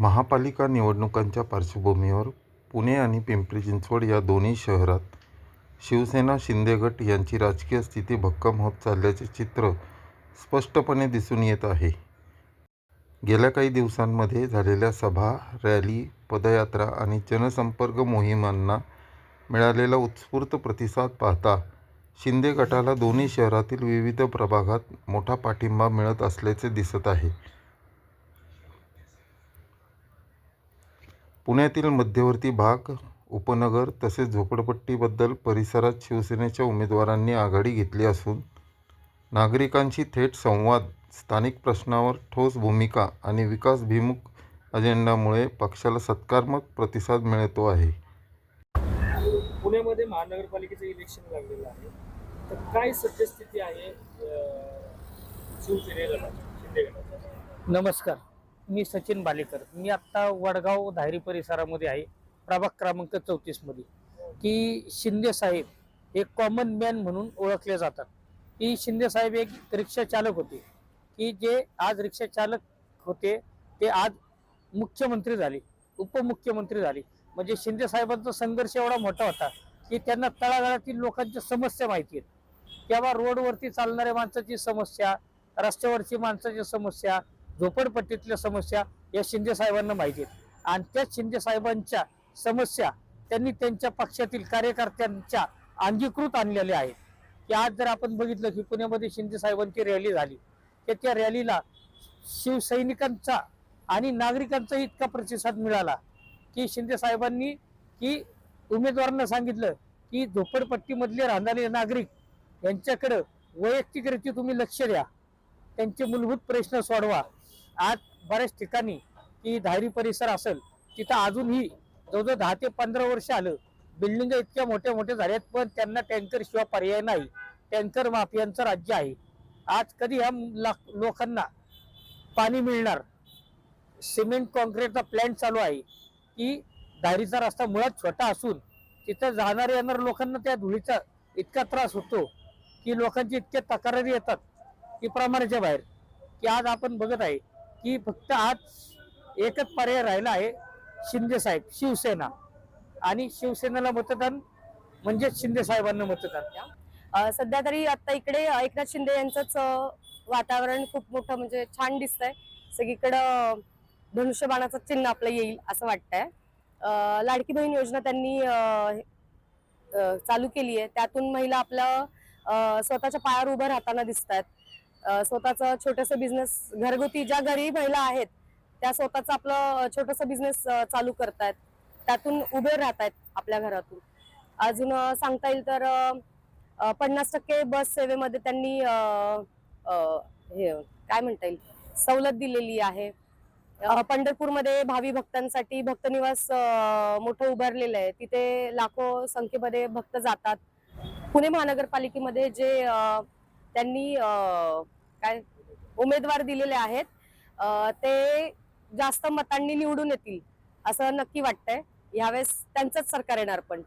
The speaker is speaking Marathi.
महापालिका निवडणुकांच्या पार्श्वभूमीवर पुणे आणि पिंपरी चिंचवड या दोन्ही शहरात शिवसेना शिंदे गट यांची राजकीय स्थिती भक्कम होत चालल्याचे चित्र स्पष्टपणे दिसून येत आहे. गेल्या काही दिवसांमध्ये झालेल्या सभा रॅली पदयात्रा आणि जनसंपर्क मोहिमांना मिळालेला उत्स्फूर्त प्रतिसाद पाहता शिंदे गटाला दोन्ही शहरातील विविध प्रभागात मोठा पाठिंबा मिळत असल्याचे दिसत आहे. पुण्यातील मध्यवर्ती भाग उपनगर तसेच झोपडपट्टीबद्दल परिसरात शिवसेनेच्या उमेदवारांनी आघाडी घेतली असून नागरिकांशी थेट संवाद स्थानिक प्रश्नावर ठोस भूमिका आणि विकासभिमुख अजेंडामुळे पक्षाला सत्कारमक प्रतिसाद मिळतो आहे. पुण्यामध्ये महानगरपालिकेचं इलेक्शन लागलेलं आहे. तर काय सद्यस्थिती आहे नमस्कार. मी सचिन बालेकर. मी आत्ता वडगाव धायरी परिसरामध्ये आहे. प्रभाग क्रमांक चौतीसमध्ये की शिंदे साहेब हे कॉमन मॅन म्हणून ओळखले जातात. की शिंदे साहेब एक रिक्षा चालक होते. की जे आज रिक्षा चालक होते ते आज मुख्यमंत्री झाले उपमुख्यमंत्री झाले. म्हणजे शिंदे साहेबांचा संघर्ष एवढा मोठा होता की त्यांना तळागाळातील लोकांच्या समस्या माहिती आहेत. तेव्हा रोडवरती चालणाऱ्या माणसाची समस्या रस्त्यावरची माणसाची समस्या झोपडपट्टीतल्या समस्या या शिंदे साहेबांना माहिती आहेत. आणि त्या शिंदे साहेबांच्या समस्या त्यांनी त्यांच्या पक्षातील कार्यकर्त्यांच्या अंगीकृत आणलेल्या आहेत. की आज जर आपण बघितलं की पुण्यामध्ये शिंदे साहेबांची रॅली झाली. तर त्या रॅलीला शिवसैनिकांचा आणि नागरिकांचा इतका प्रतिसाद मिळाला की शिंदे साहेबांनी की उमेदवारांना सांगितलं की झोपडपट्टीमधले राहणारे नागरिक यांच्याकडं वैयक्तिकरित्या तुम्ही लक्ष द्या. त्यांचे मूलभूत प्रश्न सोडवा. आज बऱ्याच ठिकाणी की धायरी परिसर असेल तिथं अजूनही जवळजवळ दहा ते पंधरा वर्ष आलं बिल्डिंग इतक्या मोठ्या मोठ्या झाल्यात पण त्यांना टँकर शिवाय पर्याय नाही. टँकर माफियांचं राज्य आहे. आज कधी ह्या लोकांना पाणी मिळणार? सिमेंट कॉन्क्रीटचा प्लॅन्ट चालू आहे की धारीचा रस्ता मुळात छोटा असून तिथं जाणाऱ्या येणाऱ्या लोकांना त्या धुळीचा इतका त्रास होतो की लोकांची इतक्या तक्रारी येतात की प्रमाणाच्या बाहेर. की आज आपण बघत आहे की फक्त आज एकच पर्याय राहिला आहे शिंदे साहेब शिवसेना. आणि शिवसेनेला मतदान म्हणजे शिंदे साहेबांना मतदान. सध्या तरी आता इकडे एकनाथ शिंदे यांचंच वातावरण खूप मोठं म्हणजे छान दिसतंय. सगळीकडं धनुष्यबाणाचं चिन्ह आपलं येईल असं वाटतंय. लाडकी बहीण योजना त्यांनी चालू केली आहे त्यातून महिला आपलं स्वतःच्या पायावर उभं राहताना दिसत आहेत स्वतःचं छोटंसं बिझनेस घरगुती ज्या गरीब महिला आहेत त्या स्वतःचं आपलं छोटंसं बिझनेस चालू करतायत. त्यातून उभे राहत आहेत आपल्या घरातून. अजून सांगता येईल तर पन्नास टक्के बस सेवेमध्ये त्यांनी हे काय म्हणता येईल? सवलत दिलेली आहे. पंढरपूरमध्ये भावी भक्तांसाठी भक्तनिवास मोठं उभारलेलं आहे. तिथे लाखो संख्येमध्ये भक्त जातात. पुणे महानगरपालिकेमध्ये जे त्यांनी काय उमेदवार दिलेले आहेत. ते जास्त मतांनी निवडून येतील असं नक्की वाटतंय. यावेळेस त्यांचंच सरकार येणार पण.